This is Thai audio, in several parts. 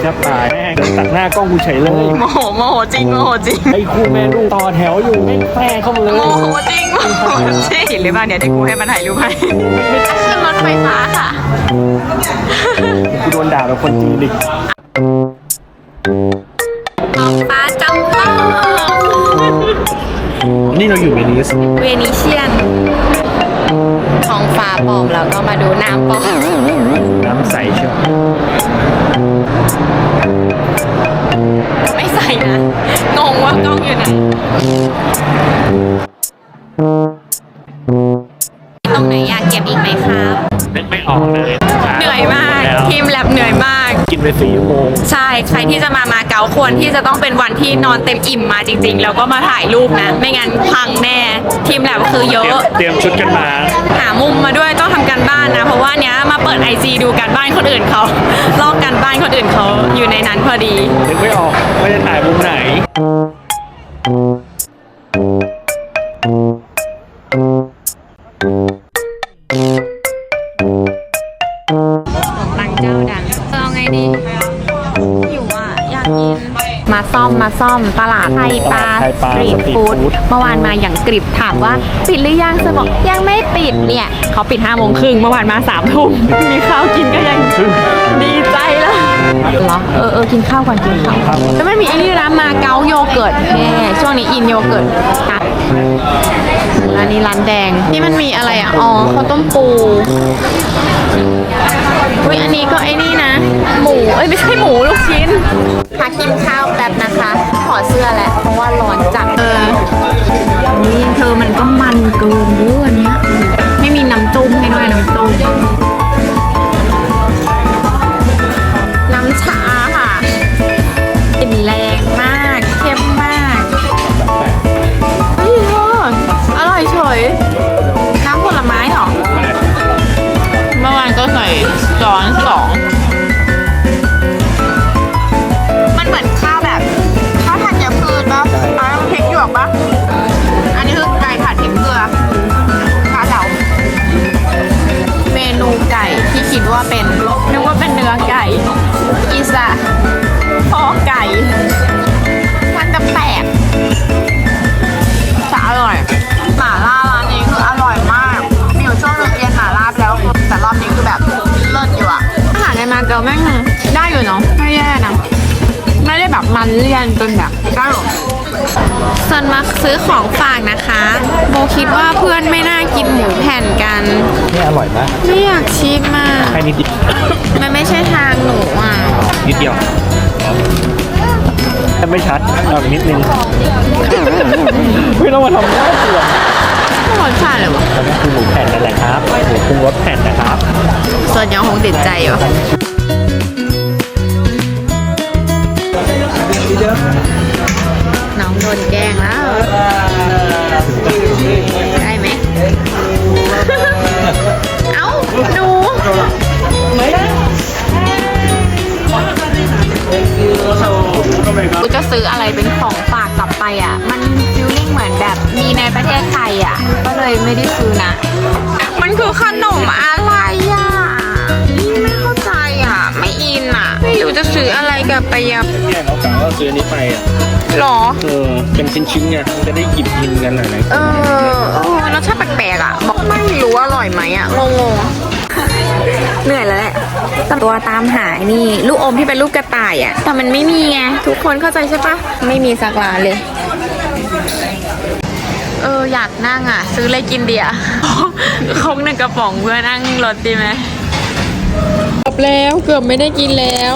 แทบตายแม่งเดินตัดหน้ากล้องกูเฉยเลยโมโหโมโหจริงโมโหจริงไอ้คู่แม่ลูกต่อแถวอยู่ไม่งแฝงเข้ามาเลยโมโหจริงโมโหจริงเห็นหรือเปล่าเนี่ยเด็กกูให้มันถ่ายรูปให้ขึ้นรถไฟฟ้าค่ะกูโดนด่าแบบคนจีนดิออกฟ้าจำลองนี่เราอยู่เวนิสเวนิเชียนท้องฟ้าปลอมแล้วก็มาดูน้ำปลอม สี่ชั่วโมงใช่ ใครที่จะมามาเก๊าควรที่จะต้องเป็นวันที่นอนเต็มอิ่มมาจริง ๆ แล้วก็มาถ่ายรูปนะ ไม่งั้นพังแน่ทีมแลบคือเยเตรียมอะ เตรียมชุดกันมา หามุมมาด้วยต้องทำการบ้านนะ เพราะว่าเนี้ยมาเปิดไอจีดูการบ้านคนอื่นเขา ลอกการบ้านคนอื่นเขาอยู่ในนั้นพอดี นึกไม่ออกว่าจะถ่ายมุมไหน มาซ่อมมาซ่อมตลาดไทยปลาไทยปลาสตรีทสตรีทฟู้ดฟู้ดเมื่อวานมาอย่างกริบถามว่าปิดหรือยังเธอบอกยังไม่ปิดเนี่ยเขาปิดห้าโมงครึ่งเมื่อวานมาสามทุ่มมีข้าวกินก็ยังดีใจแล้วเหรอเออเออกินข้าวก่อนกินข้าวแล้วไม่มีไอ้นี่นะมาเก๊าโยเกิร์ตแน่ช่วงนี้อินโยเกิร์ตอะร้านนี้ร้านแดงนี่มันมีอะไรอะอ๋อข้าวต้มปู อุ้ยอันนี้ก็ไอ้นี่นะ หมู เอ้ยไม่ใช่หมูลูกชิ้นพากกินข้าวแป๊บนะคะ ขอเสื้อแหละเพราะว่า ซื้อของฝากนะคะ โบคิดว่าเพื่อนไม่น่ากินหมูแผ่นกัน นี่อร่อยมากไม่อยากชิมมากแค่นิดเดียวมันไม่ใช่ทางหนูอะ นิดเดียวถ้าไม่ชัดเอาอีกนิดนึงไม่ต้องมาทำหน้าเกลือรสชาติเลยวะอันนี้คือหมูแผ่นนั่นแหละครับหมูปรุงรสแผ่นนะครับ ส่วนยังคงติดใจอยู่น้องโด นแกล้งแล้ว ได้ไหม เอ้าหนูกูจะซื้ออะไรเป็นของฝากกลับไปอะ มันฟิลลิ่งเหมือนแบบมีในประเทศไทยอะ ก็เลยไม่ได้ซื้อนะ มันคือขนมอะไรอะ จะซื้ออะไรกลับไปอะเนี่ยเรากะว่าซื้ออันนี้ไปอะหรอ เออเป็นชิ้นๆไงมันจะได้หยิบกินกันหน่อยเออเออรสชาติแปลกๆอะ บอกไม่รู้อร่อยไหมอะงงๆเหนื่อยแล้วแหละตัวตามหานี่ลูกอมที่เป็นรูปกระต่ายอะ แต่มันไม่มีไงทุกคนเข้าใจใช่ปะไม่มีสักร้านเลย เอออยากนั่งอะ ซื้อเลยกินเดียคงหนึ่งกระป๋องเพื่อนั่งรถดีไหมจบแล้วเกือบไม่ได้กินแล้ว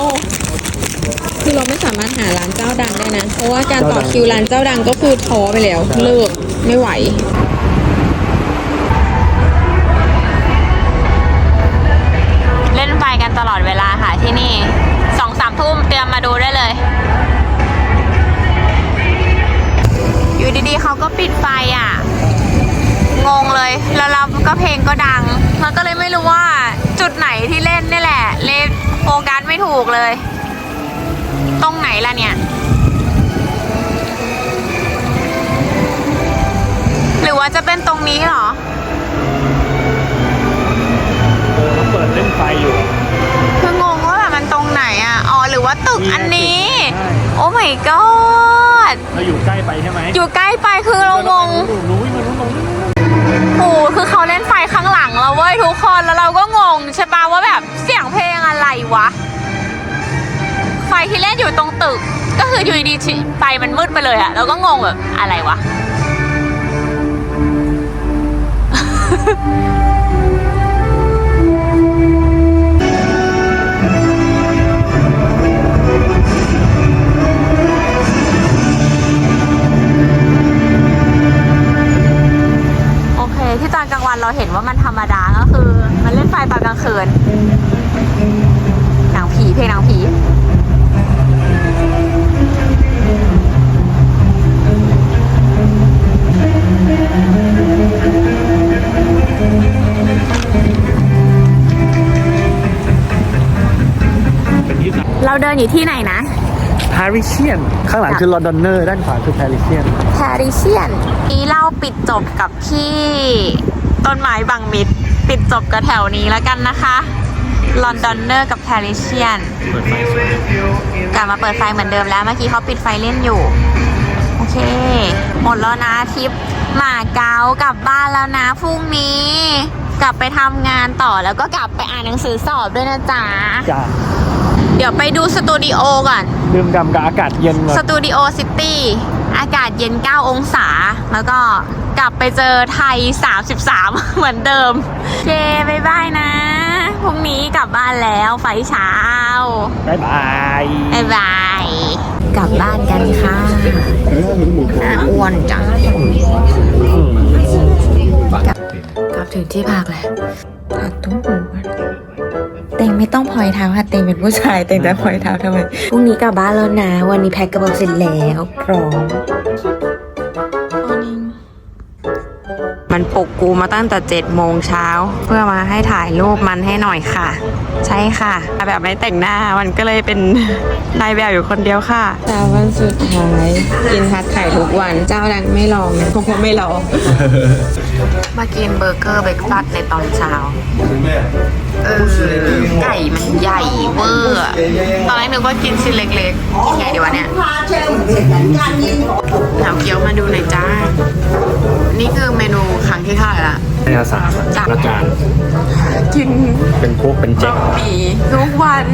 คือเราไม่สามารถหาร้านเจ้าดังได้นะ เพราะว่าการต่อคิวร้านเจ้าดังก็คือท้อไปแล้ว เลิกไม่ไหวเล่นไฟกันตลอดเวลาค่ะที่นี่สองสามทุ่มเตรียมมาดูได้เลย อยู่ดีๆเขาก็ปิดไฟอะ งงเลย แล้วเราก็เพลงก็ดัง เราก็เลยไม่รู้ว่าจุดไหนที่เล่นนี่แหละ เล่นโฟกัสไม่ถูกเลย ตรงไหนล่ะเนี่ย หรือว่าจะเป็นตรงนี้เหรอๆเออเขาเปิดเล่นไฟอยู่คืองงว่าแบบมันตรงไหนไหนอะ อ๋อ หรือว่าตึกอันนี้ใช่โอ้ my god เราอยู่ใกล้ไปใช่ไหม อยู่ใกล้ไปคือเรางงรู้วิ่งมารู้ลงโอ้คือเขาเล่นไฟข้างหลังเราเว้ยทุกคน แล้วเราก็งงใช่ปะว่าแบบเสียงเพลงอะไรวะไฟที่เล่นอยู่ตรงตึก ก็คืออยู่ดีๆไฟมันมืดไปเลยอะเราก็งงแบบอะไรวะ โอเค ที่ตอนกลางวันเราเห็นว่ามันธรรมดาก็คือ มันเล่นไฟตอนกลางคืนหนังผีเพลงหนังผี เป็นที่เราเดินอยู่ที่ไหนนะปาริเชียน ข้างหลังคือลอนดอนเนอร์ ด้านขวาคือปาริเชียน p a r i s i a n นี้เราปิดจบกับที่ต้นไม้บางมิด ปิดจบกับแถวนี้แล้วกันนะคะ ลอนดอนเนอร์กับ p a r i s i a n เปิดไฟสวยกลับมาเปิดไฟเหมือนเดิมแล้ว เมื่อกี้เขาปิดไฟเล่นอยู่โอเค หมดแล้วนะทริปหมาเก๊ากลับบ้านแล้วนะพรุ่งนี้ กลับไปทำงานต่อแล้วก็กลับไปอ่านหนังสือสอบด้วยนะจ๊ะ จ้าเดี๋ยวไปดูสตูดิโอก่อน ดื่มด่ำกับอากาศเย็นก่อสนตูดิโอซิตี้อากาศเย็น 9 องศา แล้วก็กลับไปเจอไทย 33 เหมือนเดิมเย้บายบายนะ พรุ่งนี้กลับบ้านแล้วไฟเช้า บ๊ายบายบายบาย กลับบ้านกันค่ะอ้วนจังกลับกับถึงที่พักแล้วตัดตุ้มหูก่อนเต็งไม่ต้องพลอยเท้าค่ะเต็งเป็นผู้ชายเต็งจะพลอยเท้าทำไมพรุ่งนี้กลับบ้านแล้วนะ วันนี้แพ็คกระเป๋าเสร็จแล้วพร้อม ปลุกกูมาตั้งแต่เจ็ดโมงเช้าเพื่อมาให้ถ่ายรูปมันให้หน่อยค่ะ ใช่ค่ะแบบไม่แต่งหน้ามันก็เลยเป็นนายแบบอยู่คนเดียวค่ะเช้าวันสุดท้ายกินทัดไข่ทุกวันเจ้าดังไม่ลองนะคงไม่ลองมากินเบอร์เกอร์เบรกฟาสต์ในตอนเช้าเออไก่มันใหญ่เวอร์อะตอนแรกนึกว่ากินชิ้นเล็กๆกินไงดีวะเนี่ยเอาเกี๊ยวมาดูหน่อยจ้า นี่คือเมนูครั้งที่เท่าไหร่ละ ในอาสามจ้ะละการกินเป็นโคกเป็นเจ๊กหมี่ทุกวัน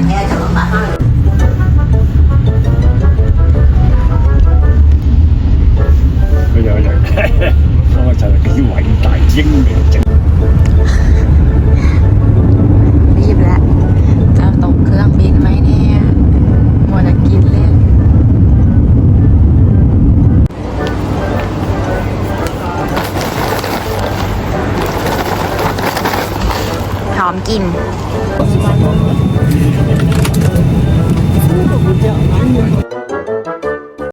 Kim.